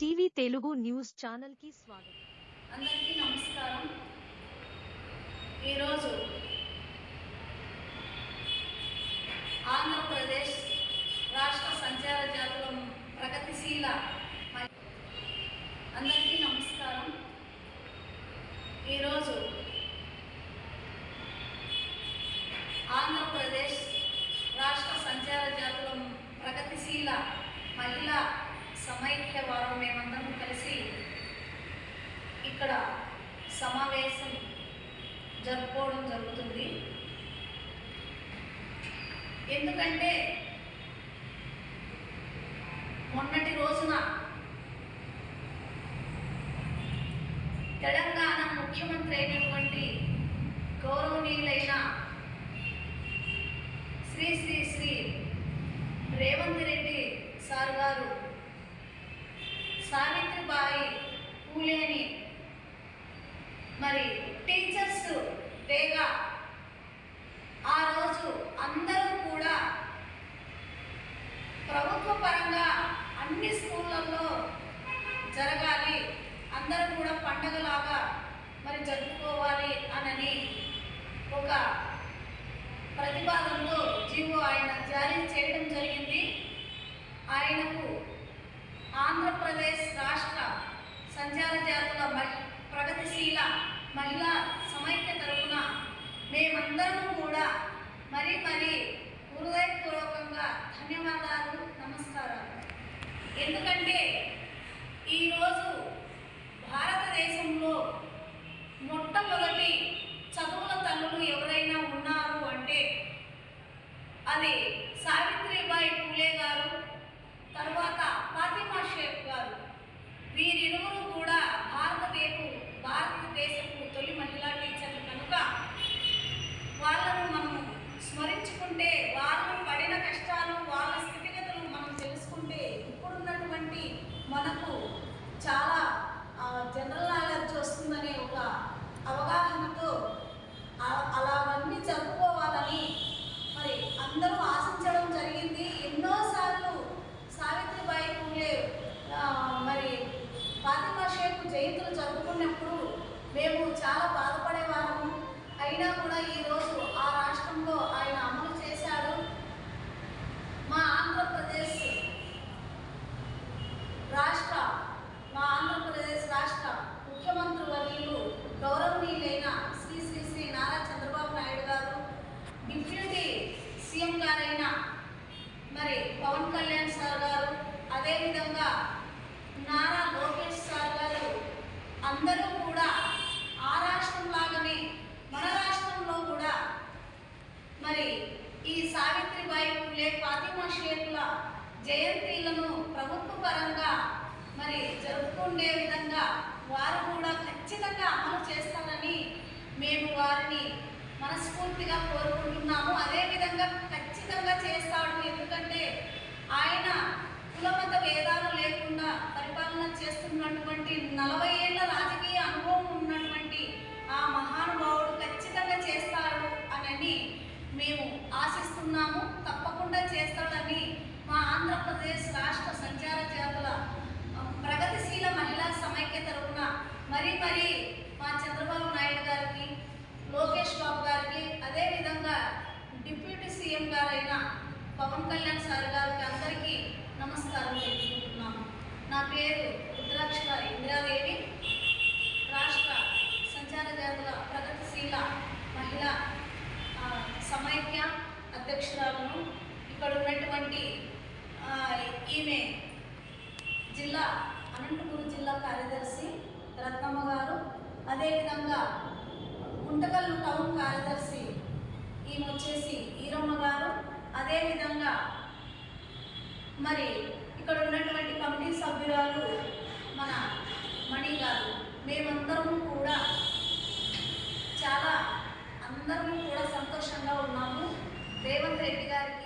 TV Telugu news ఛానల్కి స్వాగతం. అందరికీ నమస్కారం. ఈరోజు ఆంధ్రప్రదేశ్ రాష్ట్ర సంచార జాతుల ప్రగతిశీల అందరికీ నమస్కారం. ఈరోజు ఆంధ్రప్రదేశ్ రాష్ట్ర సంచార జాతుల ప్రగతిశీల మహిళా సమైక్య వారం మేమందరం కలిసి ఇక్కడ సమావేశం జరుపుకోవడం జరుగుతుంది. ఎందుకంటే మొన్నటి రోజున తెలంగాణ ముఖ్యమంత్రి అయినటువంటి గౌరవనీయులైన శ్రీ శ్రీ శ్రీ రేవంత్ రెడ్డి సార్ గారు సావిత్రిబాయి పూలేని. మరి టీచర్స్ డేగా ఆ రోజు అందరూ కూడా ప్రభుత్వ పరంగా అన్ని స్కూళ్ళల్లో జరగాలి అందరూ కూడా పండగలాగా మరి జరుపుకోవాలి అనని ఒక ప్రతిపాదనతో జీవో ఆయన జారీ చేయడం జరిగింది. ఆయనకు ఆంధ్రప్రదేశ్ Money. మరి పవన్ కళ్యాణ్ సార్ గారు అదేవిధంగా నారా లోకేష్ సార్ గారు అందరూ కూడా ఆ రాష్ట్రం లాగానే మన రాష్ట్రంలో కూడా మరి ఈ సావిత్రిబాయి పూలే ఫాతిమా షేక్ల జయంతిలను ప్రభుత్వ పరంగా మరి జరుపుకునే విధంగా వారు కూడా ఖచ్చితంగా అమలు చేస్తారని మేము వారిని మనస్ఫూర్తిగా కోరుకుంటున్నాము. అదేవిధంగా ఖచ్చితంగా చేస్తాడు. ఎందుకంటే ఆయన కులమత భేదాలు లేకుండా పరిపాలన చేస్తున్నటువంటి నలభై ఏళ్ళ రాజకీయ అనుభవం ఉన్నటువంటి ఆ మహానుభావుడు ఖచ్చితంగా చేస్తాడు అని మేము ఆశిస్తున్నాము. తప్పకుండా చేస్తాడని మా ఆంధ్రప్రదేశ్ రాష్ట్ర సంచార జాతుల ప్రగతిశీల మహిళా సమైక్య తరఫున మరీ మరీ మా చంద్రబాబు నాయుడు గారికి లోకేష్ బాబు గారికి అదేవిధంగా డిప్యూటీ సీఎం గారైన పవన్ కళ్యాణ్ సార్ గారికి అందరికీ నమస్కారం తెలుపుకుంటున్నాము నా పేరు రుద్రాక్ష ఇందిరాదేవి రాష్ట్ర సంచార జాతుల ప్రగతిశీల మహిళా సమైక్య అధ్యక్షురాలను ఇక్కడ ఉన్నటువంటి ఈమె జిల్లా అనంతపురం జిల్లా కార్యదర్శి రత్నమ్మ గారు అదేవిధంగా గుంటకల్లు టౌన్ కార్యదర్శి ఈమె వచ్చేసి ఈరమ్మ గారు అదేవిధంగా మరి ఇక్కడ ఉన్నటువంటి కమిటీ సభ్యురాలు మన మణి గారు. మేమందరం కూడా చాలా అందరం కూడా సంతోషంగా ఉన్నాము. రేవంత్ రెడ్డి గారికి